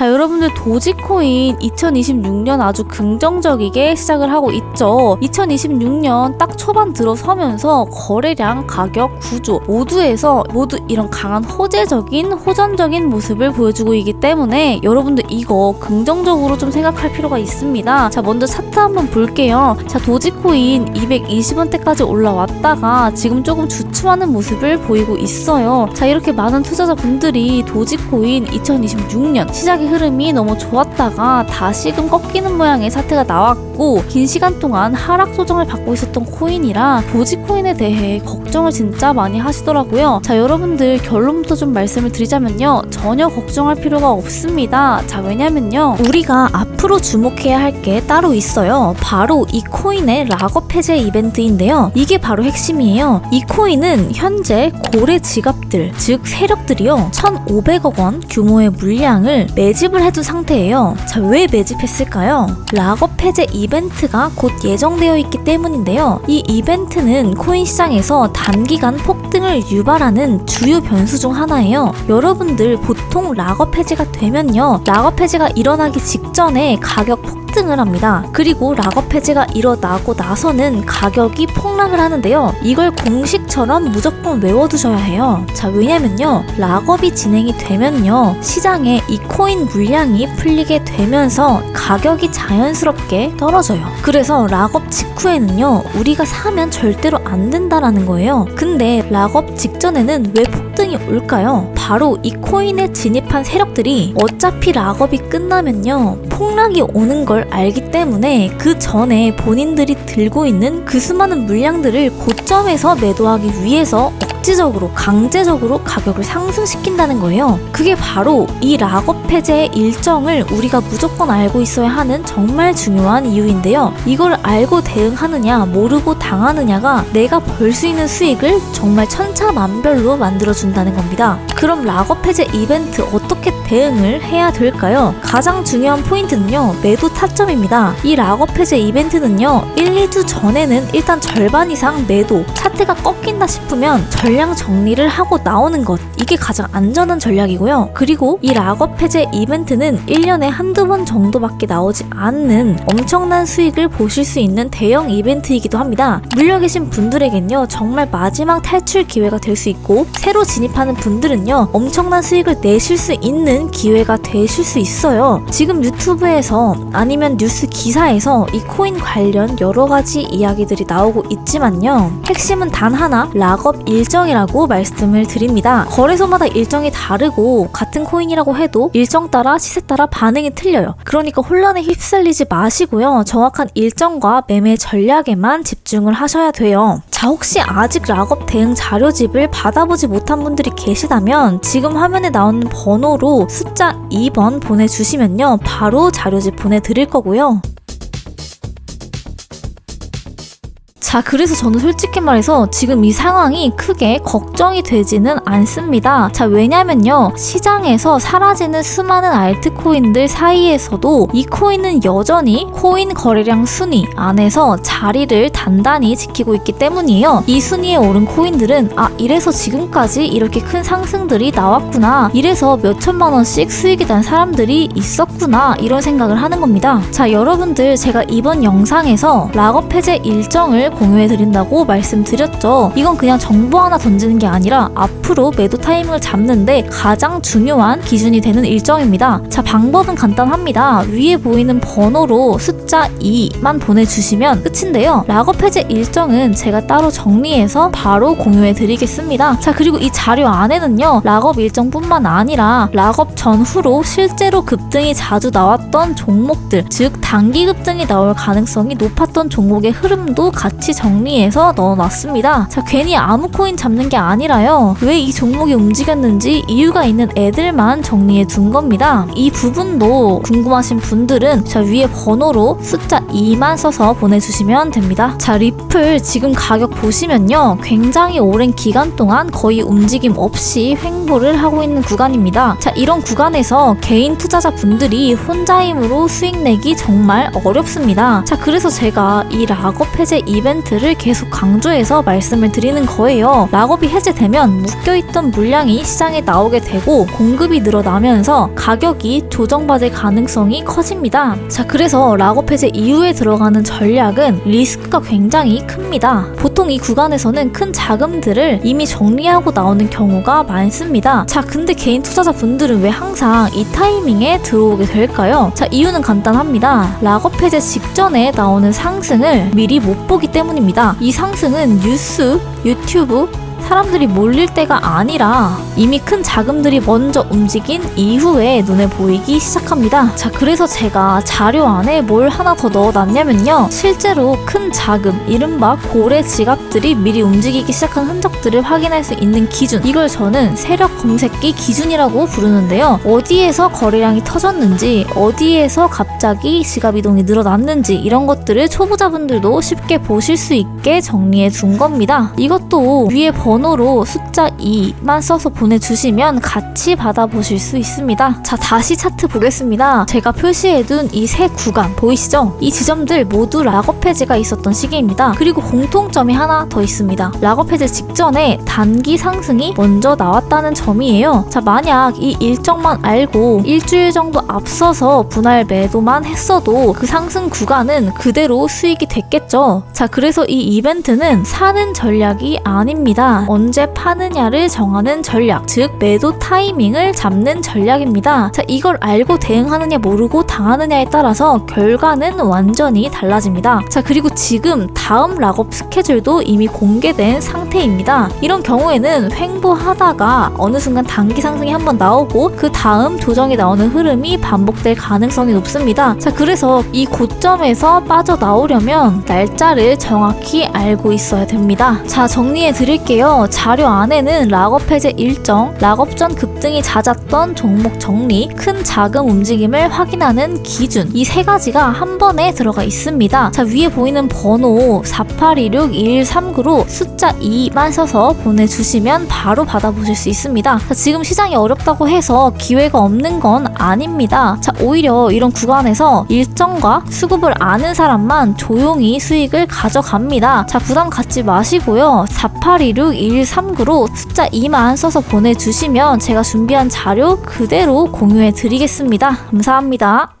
자, 여러분들 도지코인 2026년 아주 긍정적이게 시작을 하고 있죠. 2026년 딱 초반 들어서면서 거래량, 가격, 구조 모두에서 모두 이런 강한 호재적인 호전적인 모습을 보여주고 있기 때문에 여러분들 이거 긍정적으로 좀 생각할 필요가 있습니다. 자, 먼저 차트 한번 볼게요. 자, 도지코인 220원대까지 올라왔다가 지금 조금 주춤하는 모습을 보이고 있어요. 자, 이렇게 많은 투자자분들이 도지코인 2026년 시작의 흐름 이 너무 좋았다가 다시금 꺾이는 모양의 사태가 나왔고 긴 시간 동안 하락 조정을 받고 있었던 코인이라 도지코인에 대해 걱정을 진짜 많이 하시더라고요. 자, 여러분들 결론부터 좀 말씀을 드리자면요. 전혀 걱정할 필요가 없습니다. 자, 왜냐면요. 우리가 앞으로 주목해야 할 게 따로 있어요. 바로 이 코인의 락업 해제 이벤트인데요. 이게 바로 핵심이에요. 이 코인은 현재 고래 지갑들, 즉 세력들이요. 1,500억 원 규모의 물량을 매집을 해둔 상태예요. 자, 왜 매집했을까요? 락업 해제 이벤트가 곧 예정되어 있기 때문인데요. 이 이벤트는 코인 시장에서 단기간 폭등을 유발하는 주요 변수 중 하나예요. 여러분들 보통 락업 해제가 되면요. 락업 해제가 일어나기 직전에 가격 폭 등을 합니다. 그리고 락업 해제가 일어나고 나서는 가격이 폭락을 하는데요. 이걸 공식처럼 무조건 외워두셔야 해요. 자, 왜냐면요. 락업이 진행이 되면요. 시장에 이 코인 물량이 풀리게 되면서 가격이 자연스럽게 떨어져요. 그래서 락업 직후에는요. 우리가 사면 절대로 안 된다라는 거예요. 근데 락업 직전에는 왜 폭 등이 올까요? 바로 이 코인에 진입한 세력들이 어차피 락업이 끝나면요. 폭락이 오는 걸 알기 때문에 그 전에 본인들이 들고 있는 그 수많은 물량들을 고점에서 매도하기 위해서 억지적으로 강제적으로 가격을 상승시킨다는 거예요. 그게 바로 이 락업 해제의 일정을 우리가 무조건 알고 있어야 하는 정말 중요한 이유인데요. 이걸 알고 대응하느냐 모르고 당하느냐가 내가 벌 수 있는 수익을 정말 천차만별로 만들어 준다는 겁니다. 그럼 락업 해제 이벤트 어떻게 대응을 해야 될까요? 가장 중요한 포인트는요. 매도 타점입니다. 이 락업 해제 이벤트는요. 1, 2주 전에는 일단 절반 이상 매도, 차트가 꺾인다 싶으면 전량 정리를 하고 나오는 것. 이게 가장 안전한 전략이고요. 그리고 이 락업 해제 이벤트는 1년에 한두 번 정도밖에 나오지 않는 엄청난 수익을 보실 수 있는 대형 이벤트이기도 합니다. 물려 계신 분들에겐요. 정말 마지막 탈출 기회가 될 수 있고 새로 진입하는 분들은요. 엄청난 수익을 내실 수 있는 기회가 되실 수 있어요. 지금 유튜브에서 아니면 뉴스 기사에서 이 코인 관련 여러 가지 이야기들이 나오고 있지만요. 핵심은 단 하나, 락업 일정이라고 말씀을 드립니다. 거래소마다 일정이 다르고 같은 코인이라고 해도 일정 따라 시세 따라 반응이 틀려요. 그러니까 혼란에 휩쓸리지 마시고요. 정확한 일정과 매매 전략에만 집중을 하셔야 돼요. 자, 혹시 아직 락업 대응 자료집을 받아보지 못한 분들이 계시다면 지금 화면에 나오는 번호로 숫자 2번 보내주시면요. 바로 자료집 보내드릴 거고요. 자, 그래서 저는 솔직히 말해서 지금 이 상황이 크게 걱정이 되지는 않습니다. 자, 왜냐면요. 시장에서 사라지는 수많은 알트코인들 사이에서도 이 코인은 여전히 코인 거래량 순위 안에서 자리를 단단히 지키고 있기 때문이에요. 이 순위에 오른 코인들은 아, 이래서 지금까지 이렇게 큰 상승들이 나왔구나. 이래서 몇 천만 원씩 수익이 난 사람들이 있었구나. 이런 생각을 하는 겁니다. 자, 여러분들 제가 이번 영상에서 락업 해제 일정을 공유해 드린다고 말씀드렸죠. 이건 그냥 정보 하나 던지는 게 아니라 앞으로 매도 타이밍을 잡는데 가장 중요한 기준이 되는 일정입니다. 자, 방법은 간단합니다. 위에 보이는 번호로 숫자 2만 보내주시면 끝인데요. 락업 해제 일정은 제가 따로 정리해서 바로 공유해 드리겠습니다. 자, 그리고 이 자료 안에는요, 락업 일정뿐만 아니라 락업 전후로 실제로 급등이 자주 나왔던 종목들, 즉 단기 급등이 나올 가능성이 높았던 종목의 흐름도 같이 정리해서 넣어놨습니다. 자, 괜히 아무 코인 잡는 게 아니라요. 왜 이 종목이 움직였는지 이유가 있는 애들만 정리해 둔 겁니다. 이 부분도 궁금하신 분들은 자, 위에 번호로 숫자 2만 써서 보내주시면 됩니다. 자, 리플 지금 가격 보시면요. 굉장히 오랜 기간 동안 거의 움직임 없이 횡보를 하고 있는 구간입니다. 자, 이런 구간에서 개인 투자자 분들이 혼자 힘으로 수익 내기 정말 어렵습니다. 자, 그래서 제가 이 락업 해제 이벤트 이벤트를 계속 강조해서 말씀을 드리는 거예요. 락업이 해제되면 묶여있던 물량이 시장에 나오게 되고 공급이 늘어나면서 가격이 조정받을 가능성이 커집니다. 자, 그래서 락업 해제 이후에 들어가는 전략은 리스크가 굉장히 큽니다. 보통 이 구간에서는 큰 자금들을 이미 정리하고 나오는 경우가 많습니다. 자, 근데 개인 투자자분들은 왜 항상 이 타이밍에 들어오게 될까요? 자, 이유는 간단합니다. 락업 해제 직전에 나오는 상승을 미리 못 보기 때문 입니다. 이 상승은 뉴스, 유튜브, 사람들이 몰릴 때가 아니라 이미 큰 자금들이 먼저 움직인 이후에 눈에 보이기 시작합니다. 자, 그래서 제가 자료 안에 뭘 하나 더 넣어놨냐면요. 실제로 큰 자금, 이른바 고래 지갑들이 미리 움직이기 시작한 흔적들을 확인할 수 있는 기준. 이걸 저는 세력 검색기 기준이라고 부르는데요. 어디에서 거래량이 터졌는지, 어디에서 갑자기 지갑 이동이 늘어났는지 이런 것들을 초보자분들도 쉽게 보실 수 있게 정리해 둔 겁니다. 이것도 위에 번호로 숫자 2만 써서 보내주시면 같이 받아보실 수 있습니다. 자, 다시 차트 보겠습니다. 제가 표시해둔 이 세 구간 보이시죠? 이 지점들 모두 락업 해제가 있었던 시기입니다. 그리고 공통점이 하나 더 있습니다. 락업 해제 직전에 단기 상승이 먼저 나왔다는 점이에요. 자, 만약 이 일정만 알고 일주일 정도 앞서서 분할 매도만 했어도 그 상승 구간은 그대로 수익이 됐겠죠. 자, 그래서 이 이벤트는 사는 전략이 아닙니다. 언제 파느냐를 정하는 전략, 즉 매도 타이밍을 잡는 전략입니다. 자, 이걸 알고 대응하느냐 모르고 당하느냐에 따라서 결과는 완전히 달라집니다. 자, 그리고 지금 다음 락업 스케줄도 이미 공개된 상태입니다. 이런 경우에는 횡보하다가 어느 순간 단기 상승이 한번 나오고 그 다음 조정이 나오는 흐름이 반복될 가능성이 높습니다. 자, 그래서 이 고점에서 빠져나오려면 날짜를 정확히 알고 있어야 됩니다. 자, 정리해 드릴게요. 자료 안에는 락업 해제 일정, 락업 전 급등이 잦았던 종목 정리, 큰 자금 움직임을 확인하는 기준 이 세 가지가 한 번에 들어가 있습니다. 자 위에 보이는 번호 4826-2139로 숫자 2만 써서 보내주시면 바로 받아보실 수 있습니다. 자, 지금 시장이 어렵다고 해서 기회가 없는 건 아닙니다. 자 오히려 이런 구간에서 일정과 수급을 아는 사람만 조용히 수익을 가져갑니다. 자 부담 갖지 마시고요. 4826-2139로 숫자 2만 써서 보내주시면 제가 준비한 자료 그대로 공유해 드리겠습니다. 감사합니다.